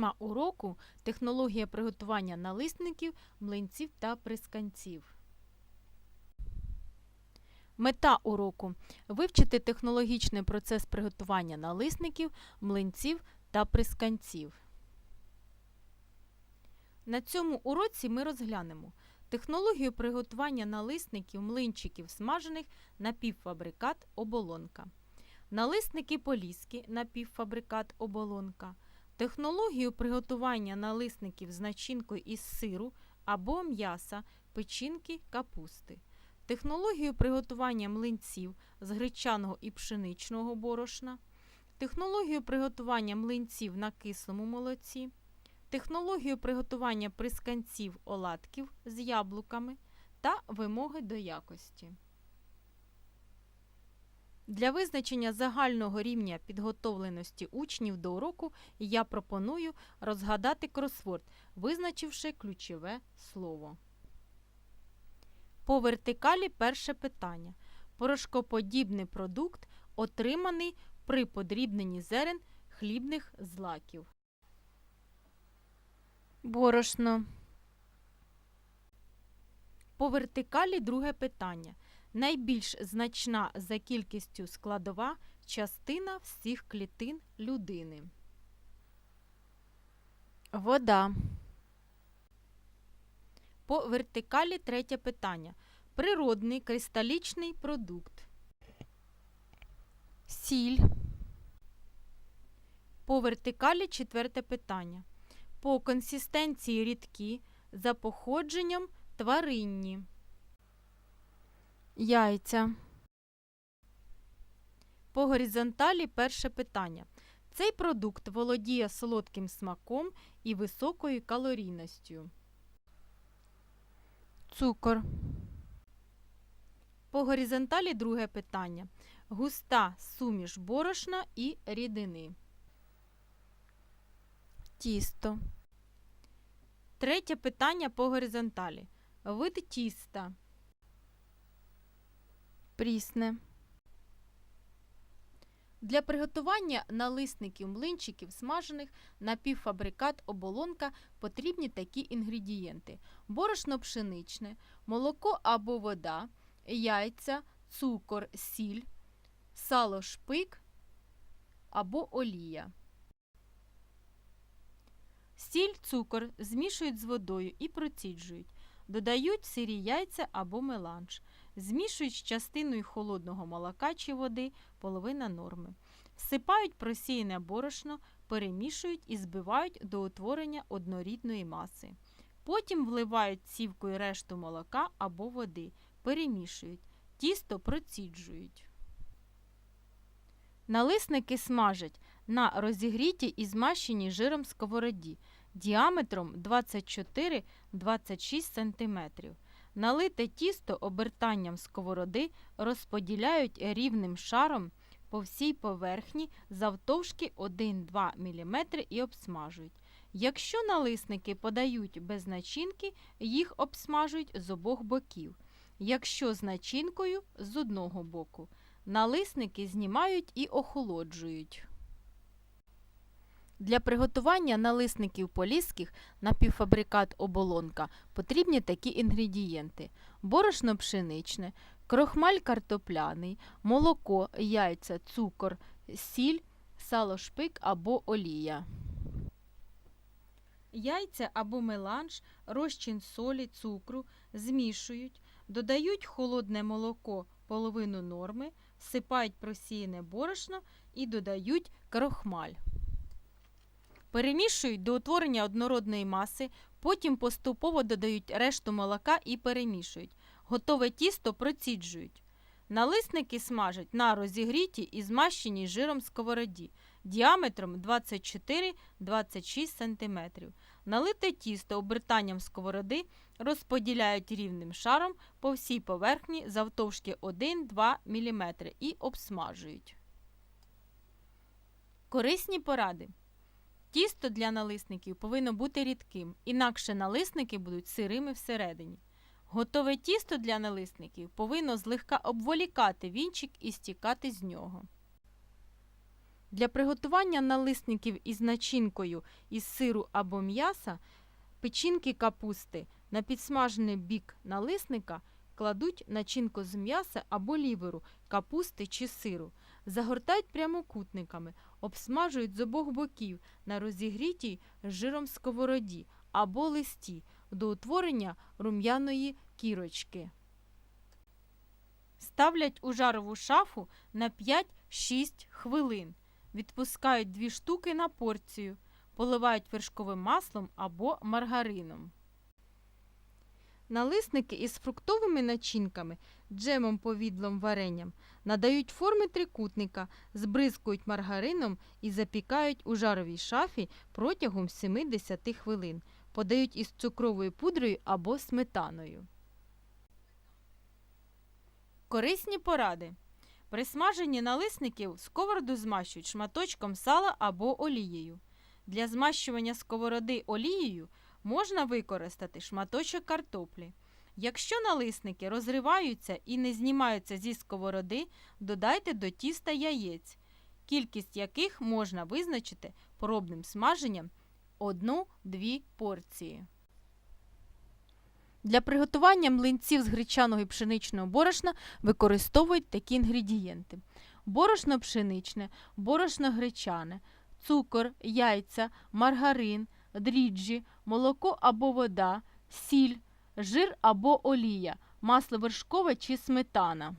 Тема уроку технологія приготування налисників, млинців та присканців. Мета уроку вивчити технологічний процес приготування налисників, млинців та присканців. На цьому уроці ми розглянемо технологію приготування налисників, млинчиків смажених напівфабрикат оболонка, налисники поліські напівфабрикат оболонка, технологію приготування налисників з начинкою із сиру або м'яса, печінки, капусти, технологію приготування млинців з гречаного і пшеничного борошна, технологію приготування млинців на кислому молоці, технологію приготування присканців оладків з яблуками та вимоги до якості. Для визначення загального рівня підготовленості учнів до уроку я пропоную розгадати кросворд, визначивши ключове слово. По вертикалі перше питання. Порошкоподібний продукт, отриманий при подрібненні зерен хлібних злаків. Борошно. По вертикалі друге питання. Найбільш значна за кількістю складова частина всіх клітин людини. Вода. По вертикалі третє питання. Природний кристалічний продукт. Сіль. По вертикалі четверте питання. По консистенції рідкі, за походженням тваринні. Яйця. По горизонталі перше питання. Цей продукт володіє солодким смаком і високою калорійністю. Цукор. По горизонталі друге питання. Густа суміш борошна і рідини. Тісто. Третє питання по горизонталі. Вид тіста. Прісне. Для приготування налисників млинчиків смажених напівфабрикат оболонка потрібні такі інгредієнти: борошно пшеничне, молоко або вода, яйця, цукор, сіль, сало шпик або олія. Сіль, цукор змішують з водою і проціджують. Додають сирі яйця або меланж. Змішують з частиною холодного молока чи води половина норми. Всипають просіяне борошно, перемішують і збивають до утворення однорідної маси. Потім вливають цівкою решту молока або води, перемішують. Тісто проціджують. Налисники смажать на розігрітій і змащеній жиром сковороді діаметром 24-26 см. Налите тісто обертанням сковороди розподіляють рівним шаром по всій поверхні завтовшки 1-2 мм і обсмажують. Якщо налисники подають без начинки, їх обсмажують з обох боків. Якщо з начинкою з одного боку. Налисники знімають і охолоджують. Для приготування налисників поліських напівфабрикат оболонка потрібні такі інгредієнти: борошно пшеничне, крохмаль картопляний, молоко, яйця, цукор, сіль, сало шпик або олія. Яйця або меланж, розчин солі, цукру змішують, додають холодне молоко половину норми, всипають просіяне борошно і додають крохмаль. Перемішують до утворення однородної маси, потім поступово додають решту молока і перемішують. Готове тісто проціджують. Налисники смажать на розігрітій і змащеній жиром сковороді діаметром 24-26 см. Налите тісто обертанням сковороди розподіляють рівним шаром по всій поверхні завтовшки 1-2 мм і обсмажують. Корисні поради. Тісто для налисників повинно бути рідким, інакше налисники будуть сирими всередині. Готове тісто для налисників повинно злегка обволікати вінчик і стікати з нього. Для приготування налисників із начинкою із сиру або м'яса печінки капусти на підсмажений бік налисника кладуть начинку з м'яса або ліверу, капусти чи сиру, загортають прямокутниками, обсмажують з обох боків на розігрітій жиром сковороді або листі до утворення рум'яної кірочки. Ставлять у жарову шафу на 5-6 хвилин. Відпускають дві штуки на порцію, поливають вершковим маслом або маргарином. Налисники із фруктовими начинками, джемом, повідлом, варенням надають форми трикутника, збризкують маргарином і запікають у жаровій шафі протягом 7-10 хвилин. Подають із цукровою пудрою або сметаною. Корисні поради. При смаженні налисників сковороду змащують шматочком сала або олією. Для змащування сковороди олією можна використати шматочок картоплі. Якщо налисники розриваються і не знімаються зі сковороди, додайте до тіста яєць, кількість яких можна визначити пробним смаженням 1-2 порції. Для приготування млинців з гречаного і пшеничного борошна використовують такі інгредієнти: борошно пшеничне, борошно гречане, цукор, яйця, маргарин, дріжджі, молоко або вода, сіль, жир або олія, масло вершкове чи сметана.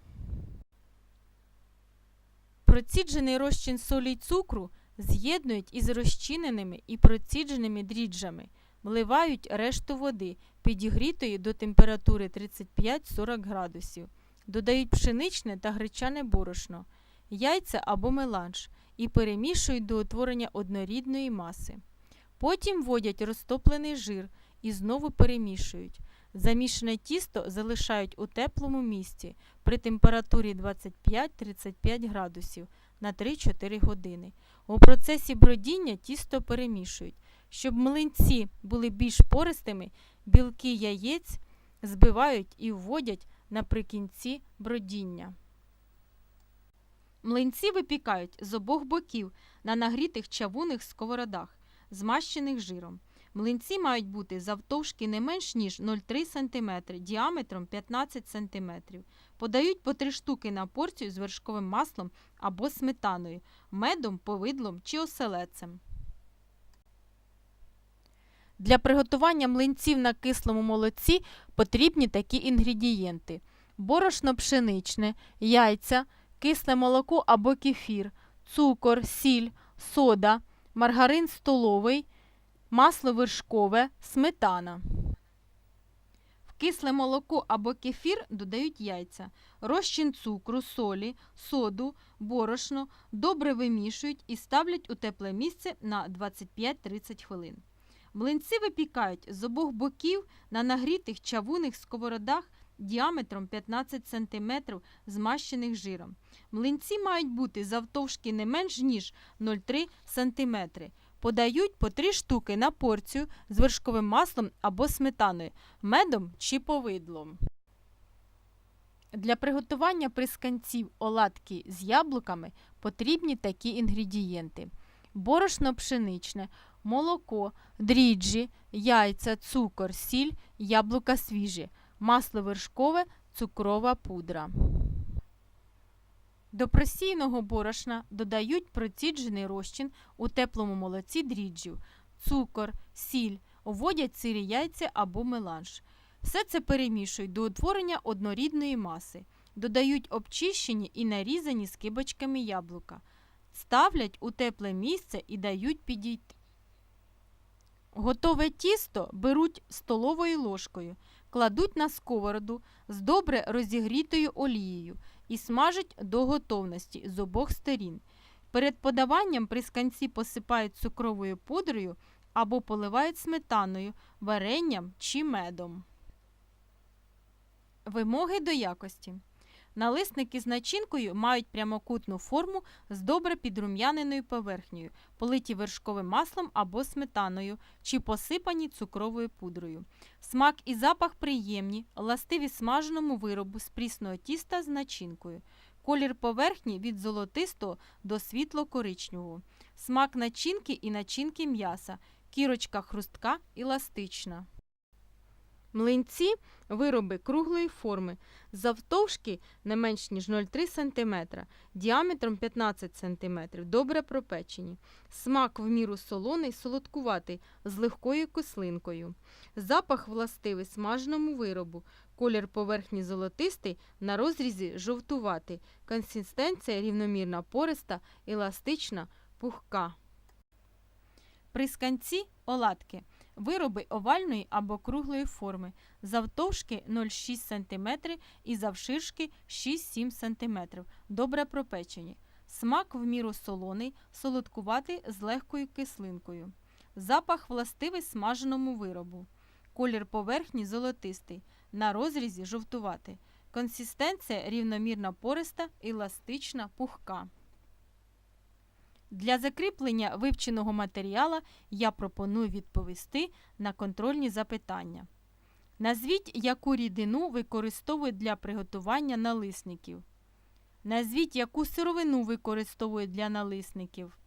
Проціджений розчин солі й цукру з'єднують із розчиненими і процідженими дріжджами, вливають решту води, підігрітої до температури 35-40 градусів. Додають пшеничне та гречане борошно, яйця або меланж і перемішують до утворення однорідної маси. Потім вводять розтоплений жир і знову перемішують. Замішане тісто залишають у теплому місці при температурі 25-35 градусів на 3-4 години. У процесі бродіння тісто перемішують. Щоб млинці були більш пористими, білки яєць збивають і вводять наприкінці бродіння. Млинці випікають з обох боків на нагрітих чавунних сковородах, змащених жиром. Млинці мають бути завтовшки не менш ніж 0,3 см, діаметром 15 см. Подають по 3 штуки на порцію з вершковим маслом або сметаною, медом, повидлом чи оселедцем. Для приготування млинців на кислому молоці потрібні такі інгредієнти: борошно пшеничне, яйця, кисле молоко або кефір, цукор, сіль, сода, маргарин столовий, масло вершкове, сметана. В кисле молоко або кефір додають яйця, розчин цукру, солі, соду, борошно, добре вимішують і ставлять у тепле місце на 25-30 хвилин. Млинці випікають з обох боків на нагрітих чавунних сковородах діаметром 15 см, змащених жиром. Млинці мають бути завтовшки не менш ніж 0,3 см. Подають по 3 штуки на порцію з вершковим маслом або сметаною, медом чи повидлом. Для приготування присканців оладки з яблуками потрібні такі інгредієнти: борошно пшеничне, молоко, дріжджі, яйця, цукор, сіль, яблука свіжі, масло вершкове, цукрова пудра. До просійного борошна додають проціджений розчин у теплому молоці дріжджів, цукор, сіль, вводять сирі яйця або меланж. Все це перемішують до утворення однорідної маси. Додають обчищені і нарізані скибочками яблука. Ставлять у тепле місце і дають підійти. Готове тісто беруть столовою ложкою, кладуть на сковороду з добре розігрітою олією і смажать до готовності з обох сторін. Перед подаванням присканці посипають цукровою пудрою або поливають сметаною, варенням чи медом. Вимоги до якості. Налисники з начинкою мають прямокутну форму з добре підрум'яненою поверхнею, политі вершковим маслом або сметаною чи посипані цукровою пудрою. Смак і запах приємні, властиві смаженому виробу з прісного тіста з начинкою. Колір поверхні від золотистого до світло-коричневого. Смак начинки і начинки м'яса. Кірочка хрустка, еластична. Млинці – вироби круглої форми, завтовшки не менш ніж 0,3 см, діаметром 15 см, добре пропечені. Смак в міру солоний, солодкуватий, з легкою кислинкою. Запах властивий смаженому виробу. Колір поверхні золотистий, на розрізі жовтуватий. Консистенція рівномірна пориста, еластична, пухка. Присканці – оладки. Вироби овальної або круглої форми, завтовшки 0,6 см і завширшки 6-7 см, добре пропечені. Смак в міру солоний, солодкуватий з легкою кислинкою. Запах властивий смаженому виробу. Колір поверхні золотистий, на розрізі жовтуватий. Консистенція рівномірно пориста, еластична, пухка. Для закріплення вивченого матеріала я пропоную відповісти на контрольні запитання. Назвіть, яку рідину використовують для приготування налисників. Назвіть, яку сировину використовують для налисників.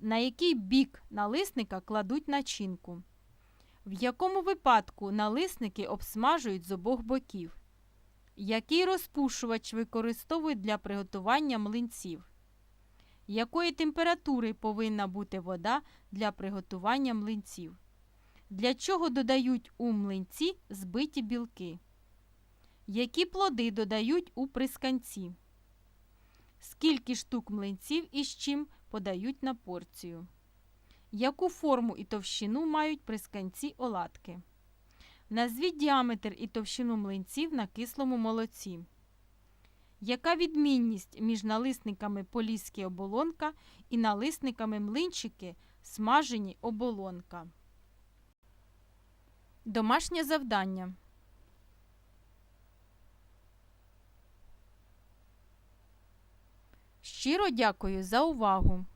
На який бік налисника кладуть начинку. В якому випадку налисники обсмажують з обох боків. Який розпушувач використовують для приготування млинців. Якої температури повинна бути вода для приготування млинців? Для чого додають у млинці збиті білки? Які плоди додають у присканці? Скільки штук млинців і з чим подають на порцію? Яку форму і товщину мають присканці оладки? Назвіть діаметр і товщину млинців на кислому молоці. Яка відмінність між налисниками поліські оболонка і налисниками млинчики смажені оболонка? Домашнє завдання. Щиро дякую за увагу!